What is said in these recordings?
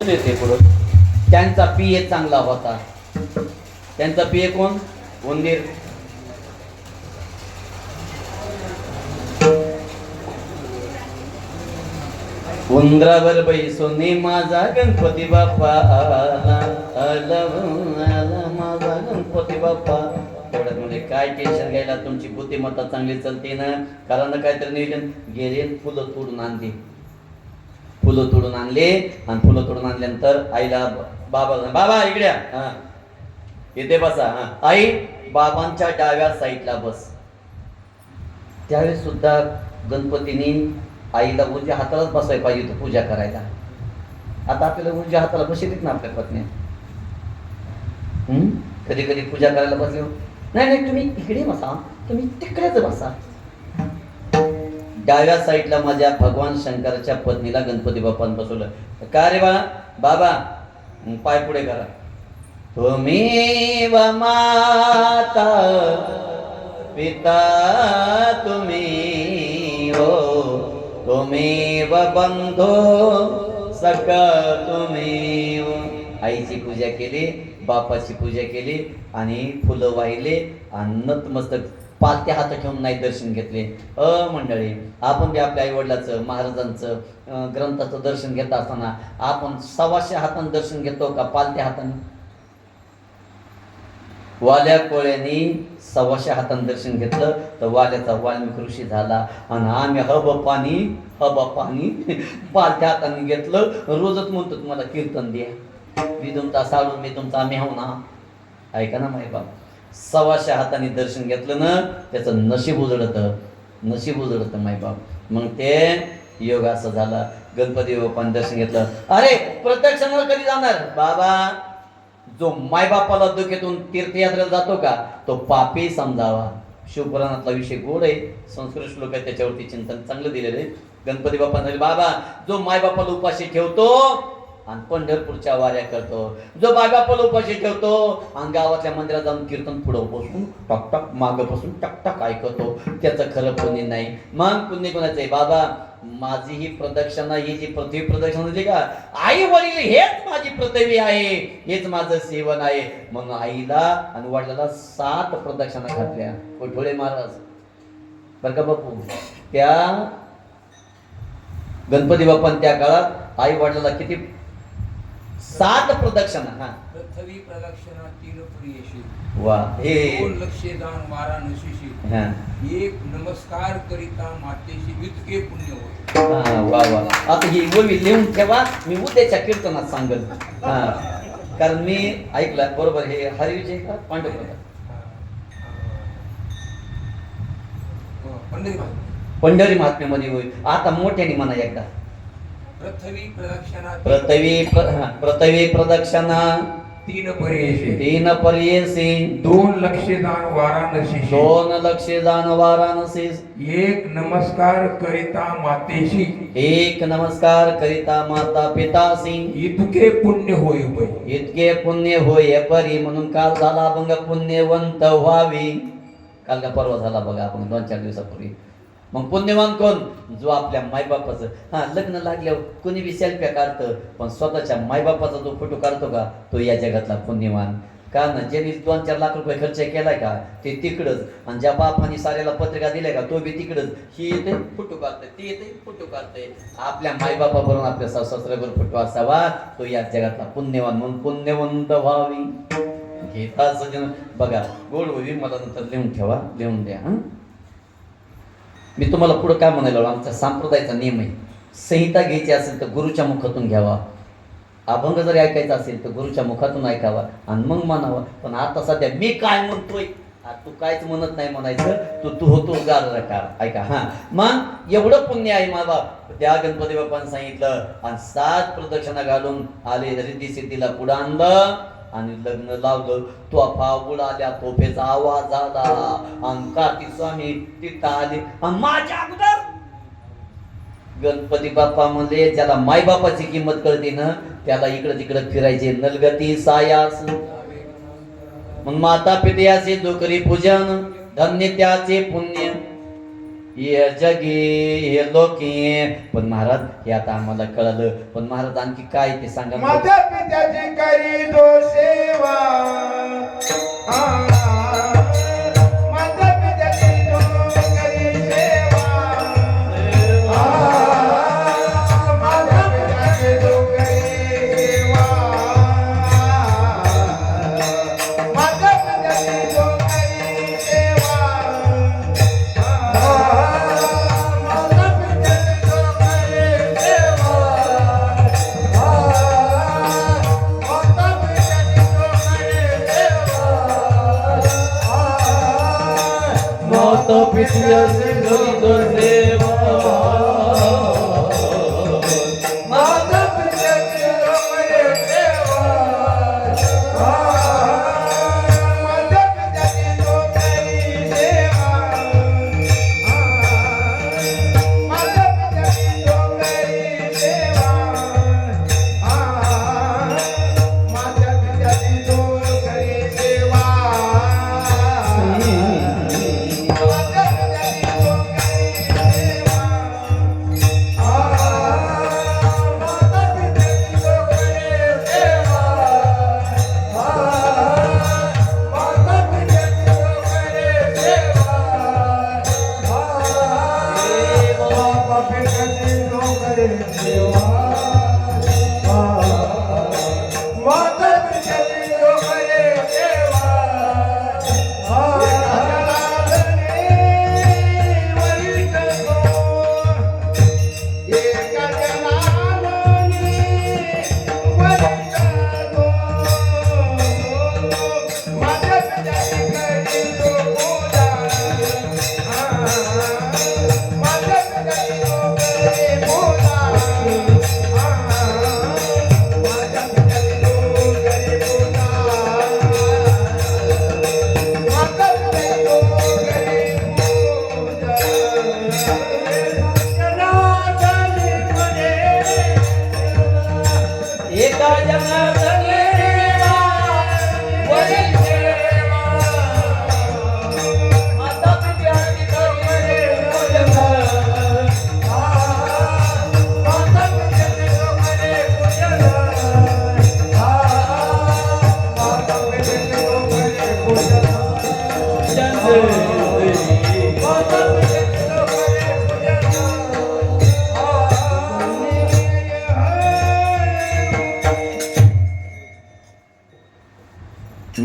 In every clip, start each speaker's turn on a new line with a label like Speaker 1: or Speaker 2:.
Speaker 1: येते पुढं. त्यांचा पीए चांगला होता. त्यांचा पीए कोण? उंदीर. उंदरावर बैसोने माझा गणपती बाप्पा. आला आला माझा गणपती बाप्पा. म्हणजे काय टेन्शन घ्यायला? तुमची बुद्धिमत्ता चांगली चालते ना. कारण काहीतरी नियोजन. गेले फुलं तोडून आणते फुलं तोडून आणले. आणि फुलं तोडून आणल्यानंतर आईला बाबा बाबा इकडे हा. येते बसा. हा. आई बाबांच्या डाव्या साईडला बस. त्यावेळेस सुद्धा गणपतीने आईला उजव्या हातालाच बसायला पाहिजे होतं पूजा करायला. आता आपल्याला उजव्या हाताला बसत ना आपल्या पत्नी. कधी कधी पूजा करायला बसले हो. नाही नाही तुम्ही इकडे बसा. तुम्ही तिकडेच बसा. डाव्या साईडला माझ्या भगवान शंकराच्या पत्नीला गणपती बाप्पान बसवलं. का रे बाळा? बाबा पाय पुढे करा. तुम्ही व माता पिता तुम्ही हो. तुम्ही व बंधो सका तुम्ही हो. आईची पूजा केली बापाची पूजा केली आणि फुलं वाहिले आणि नतमस्तक पालत्या हात ठेवून नाही दर्शन घेतले. अ मंडळी आपण बी आपल्या आईवडिलाचं महाराजांचं ग्रंथाचं दर्शन घेत असताना आपण सव्वाशे हातानं दर्शन घेतो का पालत्या हातानं? वाल्या कोळ्यांनी सव्वाशे हातानं दर्शन घेतलं तर वाल्याचा वाल्मिक ऋषी झाला. आणि आम्ही हब पाणी हब पाणी पालत्या हाताने घेतलं. रोजच म्हणतो तुम्हाला कीर्तन द्या. मी तुमचा साडून मी तुमचा मेहू ना ऐका ना माय बाबा सव्वाशे हाताने दर्शन घेतलं ना त्याचं नशीब उजळतं. नशीब उजळतं माय बाप. मग ते योग असं झाला. गणपती बाप्पाने दर्शन घेतलं. अरे प्रत्यक्षाला कधी जाणार? बाबा जो मायबापाला दुखेतून तीर्थयात्रेला जातो का तो पापी समजावा. शिवपुराणातला विषय गोड आहे. संस्कृत श्लोक आहे त्याच्यावरती चिंतन चांगलं दिलेलं आहे. गणपती बाप्पा बाबा जो मायबापाला उपाशी ठेवतो आणि पंढरपूरच्या वाऱ्या करतो. जो मायबापाला उपाशी ठेवतो आणि गावातल्या मंदिरात जाऊन कीर्तन पुढं बसून टकटक टक मागं बसून टक ऐकतो. त्याचं खरं पुण्य नाही. मग पुण्य कोणाचं आहे? बाबा माझी ही प्रदक्षिणा ही जी पृथ्वी प्रदक्षिणा होती का? आई वडील हेच माझी पृथ्वी आहे. हेच माझं सेवन आहे. मग आईला आणि वडिलाला सात प्रदक्षिणा घातल्या. कोठोळे महाराज? बर का बापू? त्या गणपती बाप्पान त्या काळात आई वडिलाला किती सात प्रदक्षिणा हा.
Speaker 2: पृथ्वी प्रदक्षिणा तीन प्रियशी.
Speaker 1: वा हे.
Speaker 2: दोन लक्षे दान वाराणसीशी
Speaker 1: हा.
Speaker 2: एक नमस्कार करिता मातेशी इतके पुण्य होय.
Speaker 1: हा, वा वा. आता ही ओवी लिहून ठेवा मी उद्याच्या कीर्तनात सांगल. हा. कारण मी ऐकलं बरोबर हे हरिविजय का
Speaker 2: पंढरी
Speaker 1: पंढरी महात्म्यामध्ये होईल आता मोठ्याने म्हणा एकदा.
Speaker 2: पृथ्वी प्रदक्षिणा
Speaker 1: पृथ्वी पृथ्वी प्रदक्षिणा
Speaker 2: तीन पर्यशी
Speaker 1: तीन पर्यसी
Speaker 2: दोन लक्षे दान वाराणसीशी
Speaker 1: दोन लक्षे जाण वाराणसी.
Speaker 2: एक नमस्कार करिता मातेशी.
Speaker 1: एक नमस्कार करिता माता पितासी
Speaker 2: इतके पुण्य होय होय
Speaker 1: इतके पुण्य होय परी म्हणून काल झाला अभंग पुण्यवंत व्हावी. काल का परवा झाला बघा आपण दोन चार दिवसापूर्वी. मग पुण्यवान कोण? जो आपल्या मायबापाचं. हा लग्न लागल्यावर कोणी बी सेल्फ्या काढतं पण स्वतःच्या मायबापाचा जो फोटो काढतो का तो या जगातला पुण्यवान. का ना ज्यांनी दोन चार लाख रुपये खर्च केलाय का ते तिकडच. आणि ज्या बापाने साऱ्याला पत्रिका दिल्या का तो बी तिकडंच. ही येते फोटो काढते ती येते फोटो काढते. आपल्या मायबापाबरोबर आपल्या सासऱ्याबरोबर फोटो असावा तो या जगातला पुण्यवान. म्हणून पुण्यवंत व्हावी. घेता सजन. बघा गोड होईल मला नंतर लिहून ठेवा लिहून द्या हं? मी तुम्हाला पुढं काय म्हणायला लागलो? आमचा सांप्रदायाचा नियम आहे. संहिता घ्यायची असेल तर गुरुच्या मुखातून घ्यावा. अभंग जरी ऐकायचा असेल तर गुरुच्या मुखातून ऐकावा आणि मग म्हणावं. पण आता सध्या मी काय म्हणतोय? तू काहीच म्हणत नाही म्हणायचं. तू तू होतो हो, गार ऐका हा. मग एवढं पुण्य आहे मा बाप त्या गणपती बाप्पानं सांगितलं आणि सात प्रदक्षिणा घालून आले रिद्धी सिद्धीला पुढं आणलं. आणि लग्न लावलं तोफा उडाल्या तोफेचा आवाज आला. आणि स्वामी तिथं आली. माझ्या अगोदर गणपती बाप्पा म्हणले ज्याला माय बापाची किंमत कळते ना त्याला इकडं तिकडं फिरायचे नलगती सायास. मग माता पित्याचे जो पूजन धन्य त्याचे पुण्य. ये जगी हे लोकी. पण महाराज हे आता आम्हाला कळलं. पण महाराज आणखी काय ते सांगा मला.
Speaker 3: माझ्या पित्याची करी दो सेवा
Speaker 1: मौत पित्याची घरी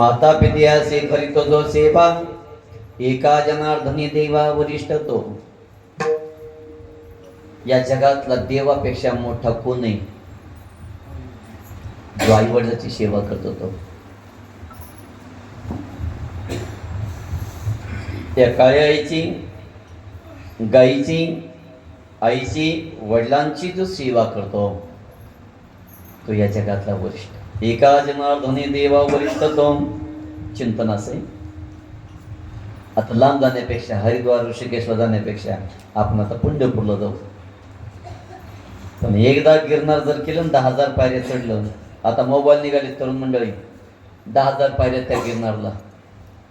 Speaker 1: माता पित्यासे करीतो जो सेवा एका जनार्दनी देवा वरिष्ठ तो या जगातला देवापेक्षा मोठा कोणी जो आई वडिलाची सेवा करतो तो त्या काळ्या आईची गाईची आईची वडिलांची जो सेवा करतो तो या जगातला वरिष्ठ. एका जनार्दने देवा वरिष्ठ तो चिंतन असे आता लांब जाण्यापेक्षा हरिद्वार ऋषिकेशला जाण्यापेक्षा आपण आता पंढरपूरला जाऊ. पण एकदा गिरनार जर केलं दहा हजार पायऱ्या चढलं आता मोबाईल निघाले तरुण मंडळी दहा हजार पायऱ्या त्या गिरनारला.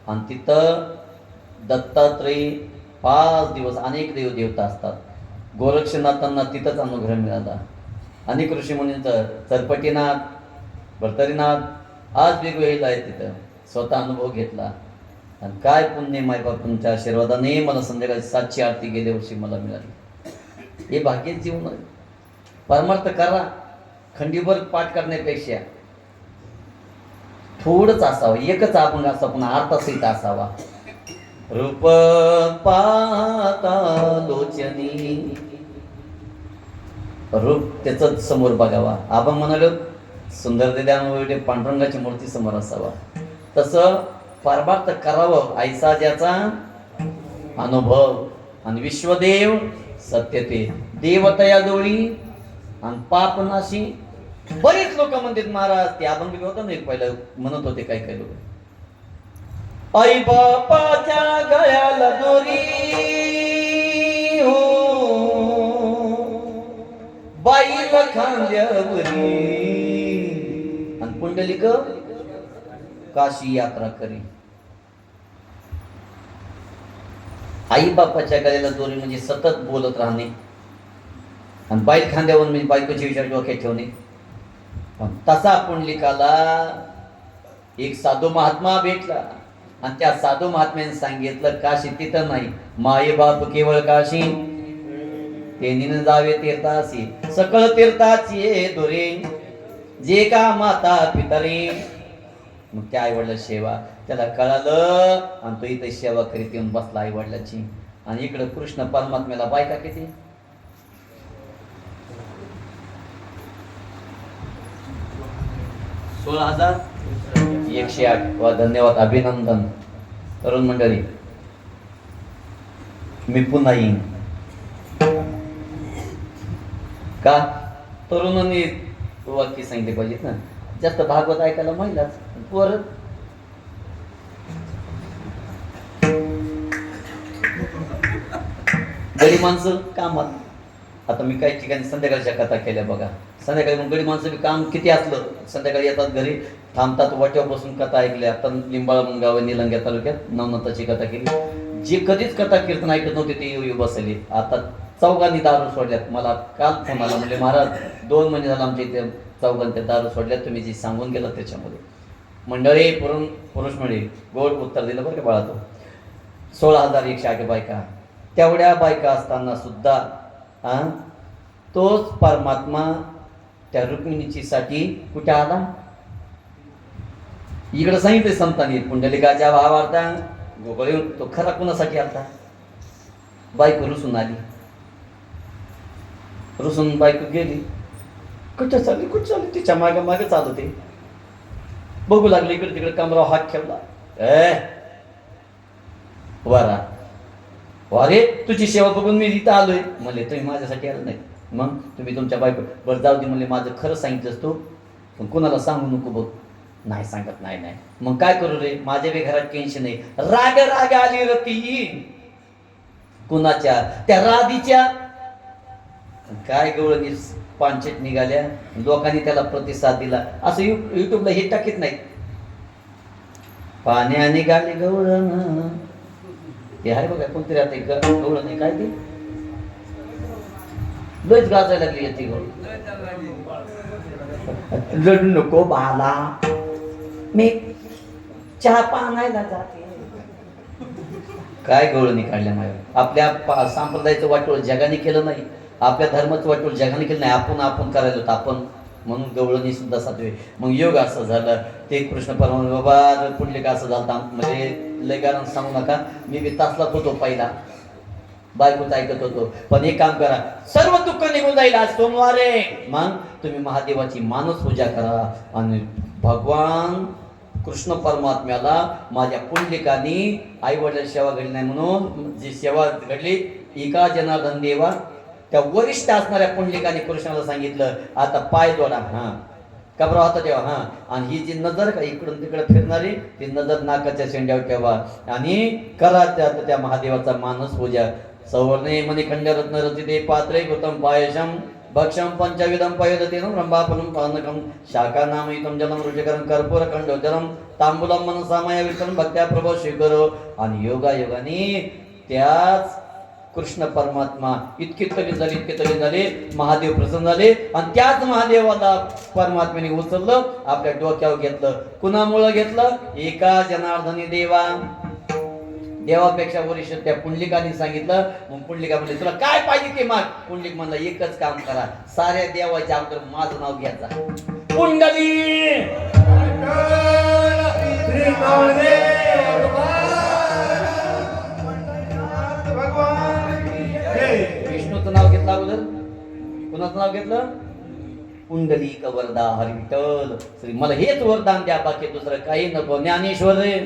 Speaker 1: आणि तिथं दत्तात्रयी पाच दिवस अनेक देव देवता असतात. गोरक्षनाथांना तिथंच अनुग्रह मिळाला. अनेक ऋषीमुनींचं चरपटीनाथ भरतरीनाथ आज वेगवेगळे आहेत तिथं. स्वतः अनुभव घेतला. आणि काय पुण्य तुमच्या आशीर्वादाने मला संध्याकाळी सातशे आरती गेल्या वर्षी मला मिळाली. हे भाग्यच जीवन आहे. परमार्थ करा. खंडीभर पाठ करण्यापेक्षा थोडंच असावं. एकच आपण असावा. पण अर्थसहित असावा. रूप पाता लोचनी. रूप त्याच समोर बघावा. आपण म्हणालो सुंदर दिल्यामुळे पांडुरंगाची मूर्ती समोर असावा. तसं तर करावं आईसा ज्याचा अनुभव. आणि विश्वदेव सत्य ते. देवतया दोळी आणि पापनाशी बरेच लोक म्हणतात महाराज ते अभंग होतं ना एक पहिलं म्हणत होते काही काही लोक. आई बापाच्या गळ्याला दोरी. हो. बाईला खांद्यावरी. पुंडलिक काशी यात्रा करी. आई बापाच्या गळ्याला दोरी म्हणजे सतत बोलत राहणे. आणि बाईक खांद्यावर म्हणजे बायकोचे विचार डोक्यात ठेवणे. पण तसा पुंडलिकाला एक साधू महात्मा भेटला. आणि त्या साधू महात्म्याने सांगितलं काशी तिथं नाही माये बाप केवळ काशी. तेनीन जावे तीर्थासी सकळ तीर्थाची ये दोरे. जे का माता पितरे. मग त्या आईवडिला सेवा त्याला कळालं आणि तो इथे सेवा करीत येऊन बसला आईवडिलाची. आणि इकडं कृष्ण परमात्म्याला बायका किती? सोळा हजार? एकशे आठ. वा धन्यवाद अभिनंदन. तरुण मंडळी मी पुन्हा येईन. का? तरुणांनी वाक्य सांगितले पाहिजेत ना. जास्त भागवत ऐकायला महिलाच. परत. गडी माणसं कामात. आता मी काही ठिकाणी संध्याकाळच्या कथा केल्या बघा. संध्याकाळी मग गडी माणसं बी काम किती असलं संध्याकाळी येतात घरी थांबतात वाट्यापासून कथा ऐकल्या. आता लिंबाळा मुंगाव निलंग्या तालुक्यात नवनाथाची कथा केली. जे कधीच कथा कीर्तन ऐकत नव्हते ते येऊ बसले. आता चौघांनी दारू सोडल्यात. मला काल फोन आला म्हणजे महाराज दोन महिने झाला आमच्या इथे चौघांनी त्या दारू सोडल्यात. तुम्ही जे सांगून गेलात त्याच्यामध्ये. मंडळी पुरुण पुरुष मंडळी गोड उत्तर दिलं बरं का बाळातो सोळा हजार एकशे आठ बायका. तेवढ्या बायका असताना सुद्धा हां तोच परमात्मा त्या रुक्मिणीचीसाठी कुठे आला? इकडं सांगितले संतांनी पुंडलिकाच्या भावार्थ गोकळी तो खरा कुणासाठी आलता? बायको रुसून आली. रुसून बायको गेली. कुठं चालली? कुठं चालली? तिच्यामागे मागे चालू ते बघू लागले इकडे तिकडे कमरावर हात ठेवला. ए वारा वारे तुझी सेवा बघून मी इथं आलोय. म्हणले तुम्ही माझ्यासाठी आलं नाही. मग तुम्ही तुमच्या बायको बरं जाऊ दे म्हणले माझं खरं सांगितलं तू. पण कोणाला सांगू नको बघ. नाही सांगत नाही नाही. मग काय करू रे? माझ्या बी घरात टेन्शन नाही राग राग आली रती कुणाच्या? त्या राधीच्या. काय गवळणी पानचेट निघाल्या? लोकांनी त्याला प्रतिसाद दिला. असं यु युट्यूबला हे टाकीत नाही पाण्या निघाले गवळण. ते आहे बघा कोणतरी आता गवळण काय ते? लयच गाजायला लागली येते गवळ लढू नको बाला मी चहा पाणायला जाते. काय गवळणी काढल्या माझ्या आपल्या सांप्रदायाचं वाटोळ जगाने केलं नाही. आपल्या धर्माचं वाटोळ जगाने केलं नाही आपण आपण करायला होतं. आपण म्हणून गवळणी सुद्धा साधवे मग योग असं झालं. ते कृष्ण परमात्मा बाबा पुढले का असं झालं म्हणजे लय कारण सांगू नका. मी बी तासलाच होतो पहिला. बायकोच ऐकत होतो. पण एक काम करा. सर्व दुःख निघून जाईल आज सोमवार. आहे मग तुम्ही महादेवाची मानस पूजा करा. आणि भगवान कृष्ण परमात्म्याला माझ्या पुंडलिकानी आई वडील सेवा घडली नाही म्हणून जी सेवा घडली एका जनार्दन देवा त्या वरिष्ठ असणाऱ्या पुंडलिकाने कृष्णाला सांगितलं आता पाय दोडा हा. कबरा होता तेव्हा हा. आणि ही जी नजर का इकडून तिकडे फिरणारी ती नजर नाकाच्या शेंड्यावर ठेवा. आणि करा त्या त्या महादेवाचा मानस पूजा. सवर्णे मणिखंड रत्न रचिते पात्रे कृतम पायशम भक्षम पंचविधम पयोदतीनं नाम पानकं शाखानामयुतं जलं रुचिकरं कर्पूरखंडोजलं तांबूलं मनसामय विष्णं भक्त्या प्रभो स्वीकरो आणि योगा योगाने त्याच कृष्ण परमात्मा. इतके तरी झाले इतके तरी झाले महादेव प्रसन्न झाले. आणि त्याच महादेवाला परमात्म्याने उचललं आपल्या डोक्यावर घेतलं. कुणामुळं घेतलं? एका जनार्दनी देवा. देवापेक्षा वरिष्ठ त्या पुंडलिकाने सांगितलं. मग पुंडलिका म्हणले तुला काय पाहिजे ते माग? पुंडलिक म्हणलं एकच काम करा. साऱ्या देवाच्या अगोदर माझं नाव घ्यायचा पुंडली घेतलं पुंडली वरदा हरी विठ्ठल श्री मला हेच वरदान द्या बाकी दुसरं काही नको. ज्ञानेश्वर रे.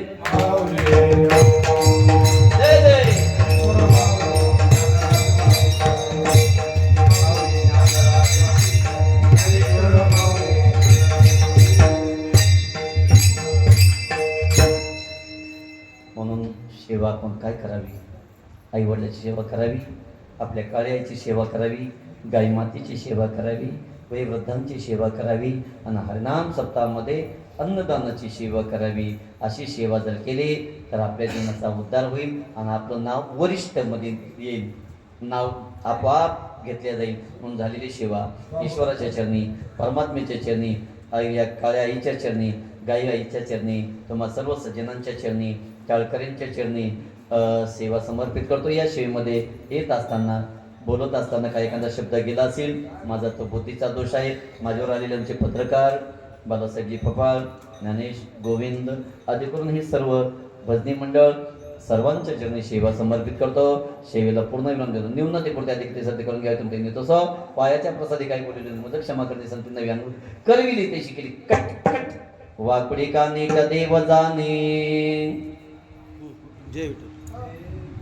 Speaker 1: म्हणून सेवा आपण काय करावी? आई वडिलाची सेवा करावी? आपल्या काळ्याची सेवा करावी? गाईमातीची सेवा करावी वयोवृद्धांची सेवा करावी आणि हरिनाम सप्ताहामध्ये अन्नदानाची सेवा करावी अशी सेवा जर केली तर आपल्या जीवनाचा उद्धार होईल आणि आपलं नाव वरिष्ठमध्ये येईल. नाव आपोआप घेतल्या जाईल. म्हणून झालेली सेवा ईश्वराच्या चरणी परमात्म्याच्या चरणी या काळ्या आईच्या चरणी गाई आईच्या चरणी तुम्हा सर्व सज्जनांच्या चरणी टाळकऱ्यांच्या चरणी सेवा समर्पित करतो. या सेवेमध्ये येत असताना बोलत असताना काही एखादा शब्द गेला असेल माझा तो बुद्धीचा दोष आहे. माझ्यावर आलेले आमचे पत्रकार बालासाहेबजी पपाळ ज्ञानेश गोविंद आदी करून हे सर्व भजनी मंडळ सर्वांच्या चरणी सेवा समर्पित करतो. सेवेला पूर्ण विराम देतो. न्यून ते पुढे अधिक ते सत्य करून घ्यावे तुमचे नेतो सो पायाच्या प्रसादी काही बोलले मुदत क्षमा करते संत नवी अनुभव करविली ते शिकली. Cut cut. वाकडी का नीट देव जाणे
Speaker 4: जय विठ्ठल.